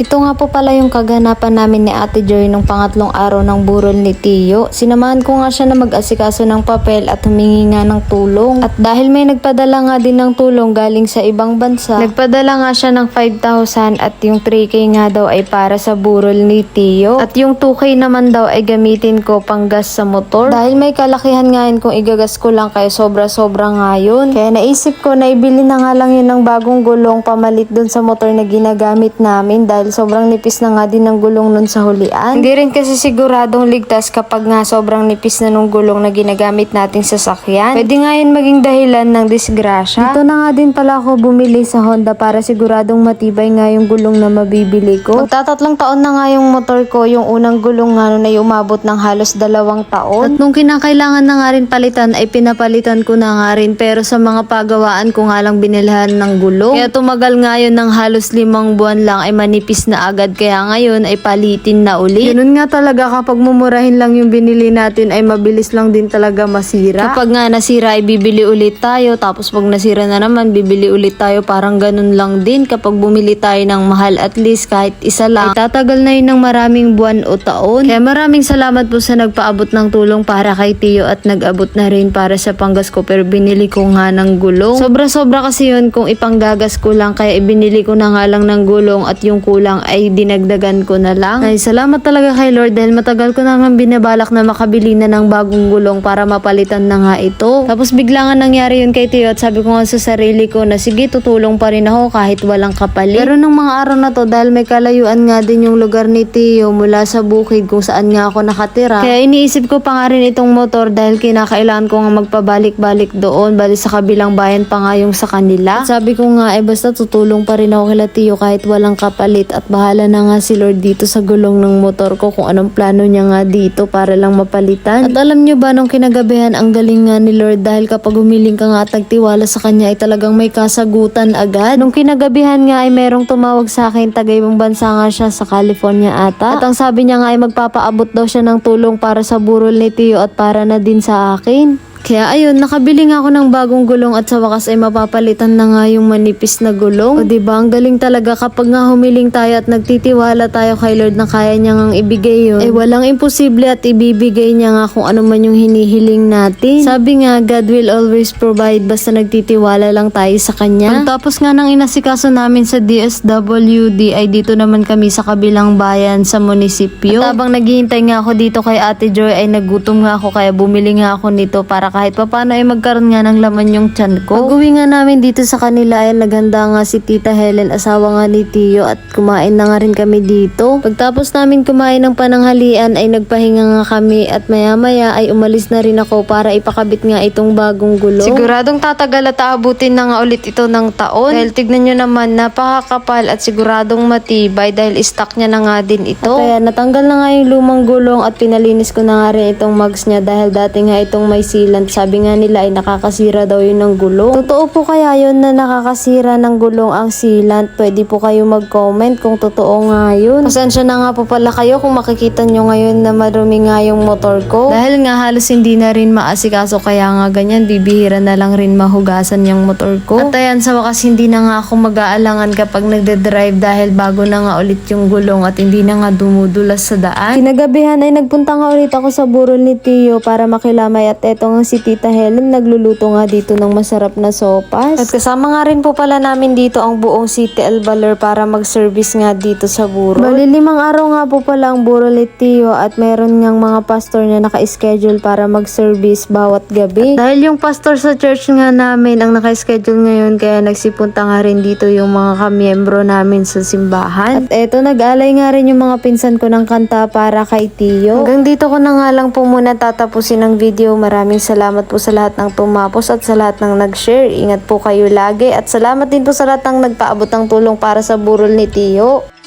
Ito nga po pala yung kaganapan namin ni Ate Joy nung pangatlong araw ng burol ni Tiyo. Sinamahan ko nga siya na mag-asikaso ng papel at humingi nga ng tulong. At dahil may nagpadala nga din ng tulong galing sa ibang bansa, nagpadala nga siya ng 5,000 at yung 3K nga daw ay para sa burol ni Tiyo. At yung 2K naman daw ay gamitin ko pang gas sa motor. Dahil may kalakihan nga yun kung igagas ko lang kaya sobra-sobra nga yun. Kaya naisip ko na ibili na nga lang yun ng bagong gulong pamalit dun sa motor na ginagamit namin dahil sobrang nipis na nga din ng gulong nun sa hulian. Hindi rin kasi siguradong ligtas kapag nga sobrang nipis na nung gulong na ginagamit nating sasakyan. Pwede nga yun maging dahilan ng disgrasya. Dito na nga din pala ako bumili sa Honda para siguradong matibay nga yung gulong na mabibili ko. Magtatatlong taon na nga yung motor ko, yung unang gulong nga nun ay umabot ng halos dalawang taon. At nung kinakailangan na nga rin palitan ay pinapalitan ko na nga rin pero sa mga pagawaan ko nga lang binilhan ng gulong. Kaya tumagal nga yun ng halos limang buwan lang ay manipis na agad kaya ngayon ay palitin na uli. Ganun nga talaga kapag mumurahin lang yung binili natin ay mabilis lang din talaga masira. Kapag nga nasira ay bibili ulit tayo tapos pag nasira na naman bibili ulit tayo parang ganun lang din kapag bumili tayo ng mahal at least kahit isa lang ay tatagal na yun ng maraming buwan o taon. Kaya maraming salamat po sa nagpaabot ng tulong para kay Tio at nag-abot na rin para sa panggas ko pero binili ko nga ng gulong. Sobra-sobra kasi yun kung ipanggagas ko lang kaya ibinili ko na nga lang ng gulong at yung kulang ay dinagdagan ko na lang. Ay salamat talaga kay Lord dahil matagal ko na nga binabalak na makabili na ng bagong gulong para mapalitan na nga ito. Tapos bigla nga nangyari yun kay Tio at sabi ko nga sa sarili ko na sige tutulong pa rin ako kahit walang kapalit. Pero nung mga araw na to dahil may kalayuan nga din yung lugar ni Tio mula sa bukid kung saan nga ako nakatira. Kaya iniisip ko pa nga rin itong motor dahil kinakailangan ko nga magpabalik-balik doon bali sa kabilang bayan pa nga yung sa kanila. At sabi ko nga eh basta tutulong pa rin ako kila Tio kahit walang kapalit at bahala na nga si Lord dito sa gulong ng motor ko kung anong plano niya nga dito para lang mapalitan. At alam nyo ba nung kinagabihan ang galing nga ni Lord dahil kapag humiling ka nga at nagtiwala sa kanya ay talagang may kasagutan agad. Nung kinagabihan nga ay merong tumawag sa akin taga ibang bansa nga siya sa California ata. At ang sabi niya nga ay magpapaabot daw siya ng tulong para sa burol ni Tio at para na din sa akin. Kaya ayun, nakabili nga ako ng bagong gulong at sa wakas ay mapapalitan na nga yung manipis na gulong. O diba, ang galing talaga kapag nga humiling tayo at nagtitiwala tayo kay Lord na kaya niya ngang ibigay yun. Eh walang imposible at ibibigay niya nga kung ano man yung hinihiling natin. Sabi nga, God will always provide basta nagtitiwala lang tayo sa Kanya. Pagtapos nga ng inasikaso namin sa DSWD ay dito naman kami sa kabilang bayan sa munisipyo. At habang naghihintay nga ako dito kay Ate Joy ay nagutom nga ako kaya bumili nga ako nito para kahit papano ay magkaroon nga ng laman yung tiyan ko. Pag uwi nga namin dito sa kanila ay naghanda nga si Tita Helen asawa nga ni Tio at kumain na nga rin kami dito. Pagtapos namin kumain ng pananghalian ay nagpahinga nga kami at maya maya ay umalis na rin ako para ipakabit nga itong bagong gulong. Siguradong tatagal at aabutin na nga ulit ito ng taon. Dahil tignan nyo naman napakakapal at siguradong matibay dahil stock niya na nga din ito. At kaya natanggal na nga yung lumang gulong at pinalinis ko na nga rin itong mugs niya dahil dati nga itong may sealant. Sabi nga nila ay nakakasira daw yun ng gulong. Totoo po kaya yun na nakakasira ng gulong ang sealant? Pwede po kayo mag-comment kung totoo nga yun. Pasensya na nga po pala kayo kung makikita nyo ngayon na marumi nga yung motor ko. Dahil nga halos hindi na rin maasikaso kaya nga ganyan bibihira na lang rin mahugasan yung motor ko. At ayan sa wakas hindi na nga ako mag-aalangan kapag nagde-drive dahil bago na nga ulit yung gulong at hindi na nga dumudulas sa daan. Kinagabihan ay nagpunta nga ulit ako sa burol ni Tio para makilamay at eto nga si Tita Helen nagluluto nga dito ng masarap na sopas. At kasama nga rin po pala namin dito ang buong City El Baler para mag-service nga dito sa burol. Bali limang araw nga po pala ang burol ni Tio at meron ngang mga pastor na naka-schedule para mag-service bawat gabi. At dahil yung pastor sa church nga namin ang naka-schedule ngayon kaya nagsipunta nga rin dito yung mga kamiyembro namin sa simbahan. At eto nag-alay nga rin yung mga pinsan ko ng kanta para kay Tio. Hanggang dito ko na nga lang po muna tatapusin ang video. Maraming salamat po sa lahat ng tumapos at sa lahat ng nag-share. Ingat po kayo lagi at salamat din po sa lahat ng nagpaabot ng tulong para sa burol ni Tio.